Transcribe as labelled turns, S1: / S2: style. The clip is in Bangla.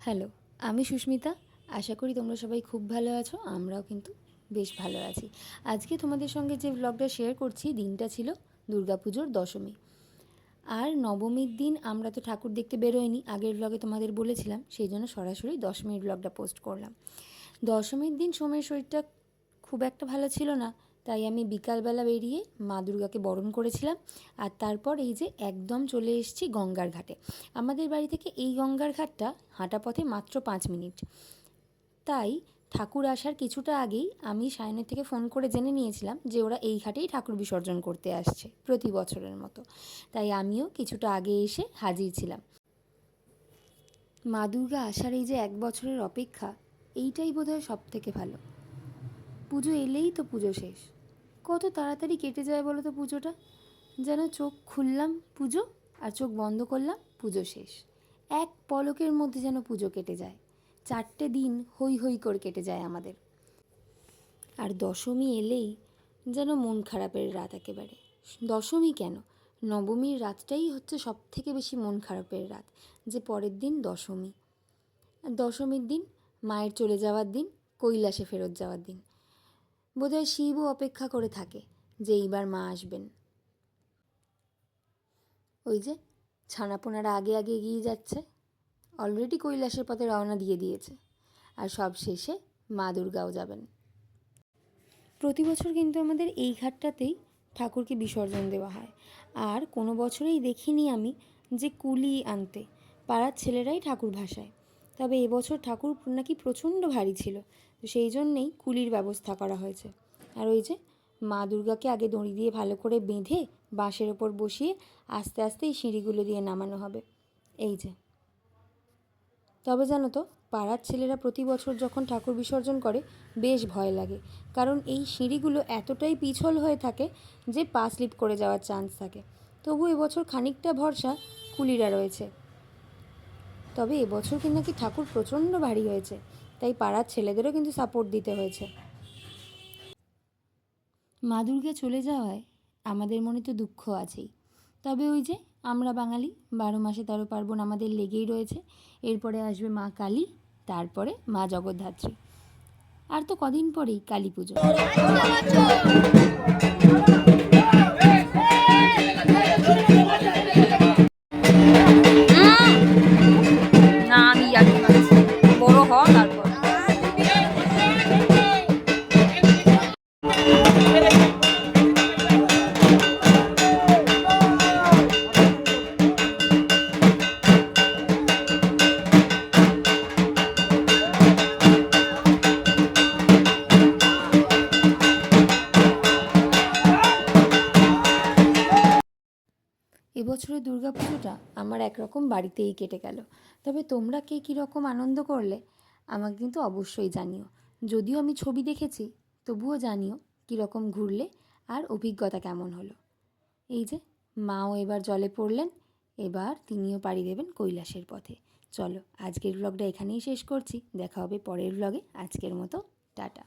S1: হ্যালো, আমি সুস্মিতা। আশা করি তোমরা সবাই খুব ভালো আছো, আমরাও কিন্তু বেশ ভালো আছি। আজকে তোমাদের সঙ্গে যে ব্লগটা শেয়ার করছি, দিনটা ছিল দুর্গাপুজোর দশমী। আর নবমীর দিন আমরা তো ঠাকুর দেখতে বেরোয়নি, আগের ব্লগে তোমাদের বলেছিলাম, সেই জন্য সরাসরি দশমীর ব্লগটা পোস্ট করলাম। দশমীর দিন সোমের শরীরটা খুব একটা ভালো ছিল না তাই আমি বিকালবেলা বেরিয়ে মা দুর্গাকে বরণ করেছিলাম। আর তারপর এই যে একদম চলে এসেছি গঙ্গার ঘাটে। আমাদের বাড়ি থেকে এই গঙ্গার ঘাটটা হাঁটা পথে মাত্র পাঁচ মিনিট। তাই ঠাকুর আসার কিছুটা আগেই আমি সায়নের থেকে ফোন করে জেনে নিয়েছিলাম যে ওরা এই ঘাটেই ঠাকুর বিসর্জন করতে আসছে প্রতি বছরের মতো। তাই আমিও কিছুটা আগে এসে হাজির ছিলাম। মা দুর্গা আসার এই যে এক বছরের অপেক্ষা, এইটাই বোধহয় সব থেকে ভালো। পুজো এলেই তো পুজো শেষ। কত তাড়াতাড়ি কেটে যায় বলো তো পুজোটা? যেন চোখ খুললাম পুজো আর চোখ বন্ধ করলাম পুজো শেষ। এক পলকের মধ্যে যেন পুজো কেটে যায়। চারটে দিন হই হই করে কেটে যায় আমাদের। আর দশমী এলেই যেন মন খারাপের রাত একেবারে। দশমী কেন? নবমীর রাতটাই হচ্ছে সব থেকে বেশি মন খারাপের রাত, যে পরের দিন দশমী। দশমীর দিন, মায়ের চলে যাওয়ার দিন, কৈলাসে ফেরত যাওয়ার দিন। বোধহয় শিবও অপেক্ষা করে থাকে যে এইবার মা আসবেন। ওই যে ছানাপোনারা আগে আগে এগিয়ে যাচ্ছে। অলরেডি কৈলাসের পথে রওনা দিয়ে দিয়েছে। আর সব শেষে মা দুর্গাও যাবেন। প্রতি বছর কিন্তু আমাদের এই ঘাটটাতেই ঠাকুরকে বিসর্জন দেওয়া হয়। আর কোনো বছরেই দেখিনি আমি যে কুলি আনতে। পাড়ার ছেলেরাই ঠাকুর ভাসায়। তবে এবছর ঠাকুর নাকি প্রচণ্ড ভারী ছিল, তো সেই জন্যেই কুলির ব্যবস্থা করা হয়েছে। আর ওই যে মা দুর্গাকে আগে দড়ি দিয়ে ভালো করে বেঁধে বাঁশের ওপর বসিয়ে আস্তে আস্তে এই সিঁড়িগুলো দিয়ে নামানো হবে। এই যে। তবে জানো তো, পাড়ার ছেলেরা প্রতি বছর যখন ঠাকুর বিসর্জন করে, বেশ ভয় লাগে। কারণ এই সিঁড়িগুলো এতটাই পিছল হয়ে থাকে যে পা স্লিপ করে যাওয়ার চান্স থাকে। তবু এবছর খানিকটা ভরসা কুলিরা রয়েছে। তবে এবছর কিন্তু নাকি ঠাকুর প্রচণ্ড ভারী হয়েছে, তাই পাড়ার ছেলেদেরও কিন্তু সাপোর্ট দিতে হয়েছে। মা দুর্গা চলে যাওয়ায় আমাদের মনে তো দুঃখ আছেই। তবে ওই যে আমরা বাঙালি, বারো মাসে তেরো পার্বণ আমাদের লেগেই রয়েছে। এরপরে আসবে মা কালী, তারপরে মা জগদ্ধাত্রী। আর তো কদিন পরেই কালী পুজো। এবছরের পুজোটা আমার একরকম বাড়িতেই কেটে গেল। তবে তোমরা কে কীরকম আনন্দ করলে, আমাকে কিন্তু অবশ্যই জানিও। যদিও আমি ছবি দেখেছি, তবুও জানিও কীরকম ঘুরলে আর অভিজ্ঞতা কেমন হলো। এই যে, মাও এবার জলে পড়লেন, এবার তিনিও পাড়ি দেবেন কৈলাসের পথে। চলো, আজকের ব্লগটা এখানেই শেষ করছি। দেখা হবে পরের ব্লগে আজকের মতো, টাটা।